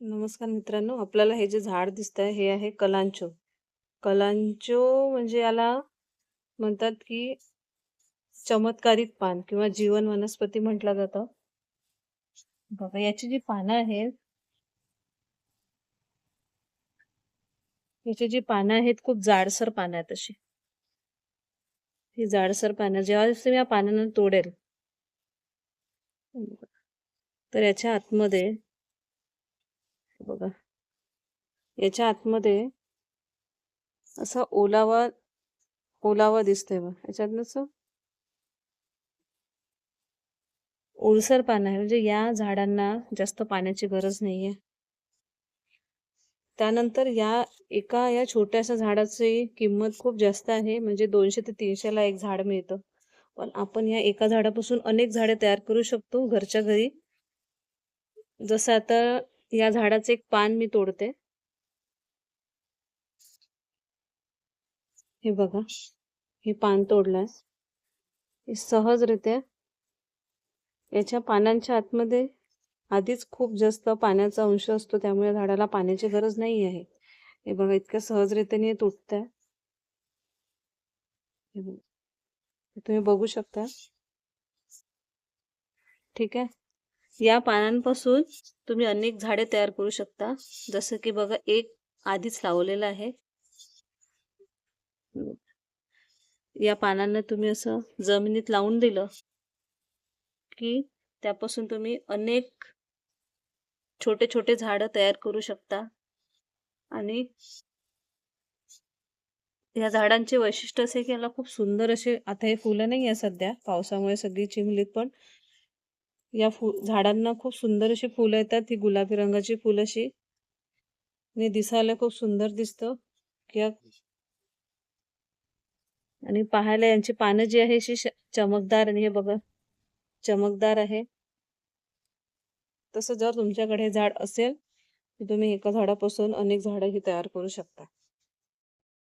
नमस्कार मित्रांनो आपल्याला हे जे झाड दिसतंय हे आहे कलांचो. कलांचो म्हणजे याला म्हणतात की चमत्कारिक पान किंवा जीवन वनस्पती म्हटलं जातं. बघा याची जी पानं आहेत याची जी पानं आहेत खूप जाडसर पानं आहेत अशी. ही जाडसर पानं जेव्हा तुम्ही या पानांना तोडेल. तर याच्या आतमध्ये बघा. याच्या आतमध्ये असा ओलावा ओलावा दिसतोय बघा. याच्यातनं ओलसर पान आहे. म्हणजे या झाडांना जास्त पाण्याची गरज नाहीये. त्यानंतर या एका या छोट्याशा झाडाची किंमत खूप जास्त आहे. म्हणजे दोनशे ते तीनशेला एक झाड मिळतं. पण आपण या एका झाडापासून अनेक झाडे तयार करू शकतो घरच्या घरी. जसं आता या झाडाचे एक पान मी तोडते. हे बघा हे पान तोडलंय. सहजरित्या याच्या पानांच्या आतमध्ये आधीच खूप जास्त पाण्याचा अंश असतो त्यामुळे झाडाला पाण्याची गरज नाही आहे. हे बघा इतक्या सहजरित्याने तुटत तुम्ही बघू शकता. ठीक आहे? या पानांपासून तुम्ही अनेक झाडे तयार करू शकता. जसं की बघा एक आधीच लावलेलं आहे. या पानांना तुम्ही असं जमिनीत लावून दिलं की त्यापासून तुम्ही अनेक छोटे छोटे झाडं तयार करू शकता. आणि या झाडांचे वैशिष्ट्य असे की याला खूप सुंदर असे आता हे फुलं नाही आहे सध्या पावसामुळे सगळी चिमलीत पण या फु झाडांना खूप सुंदर अशी फुलं येतात. ही गुलाबी रंगाची फुलं अशी. आणि दिसायला खूप सुंदर दिसतं. किंवा आणि पाहायला यांची पानं जी आहे अशी चमकदार आणि हे बघा चमकदार आहे. तसं जर तुमच्याकडे झाड असेल तर तुम्ही एका झाडापासून अनेक झाडं ही तयार करू शकता.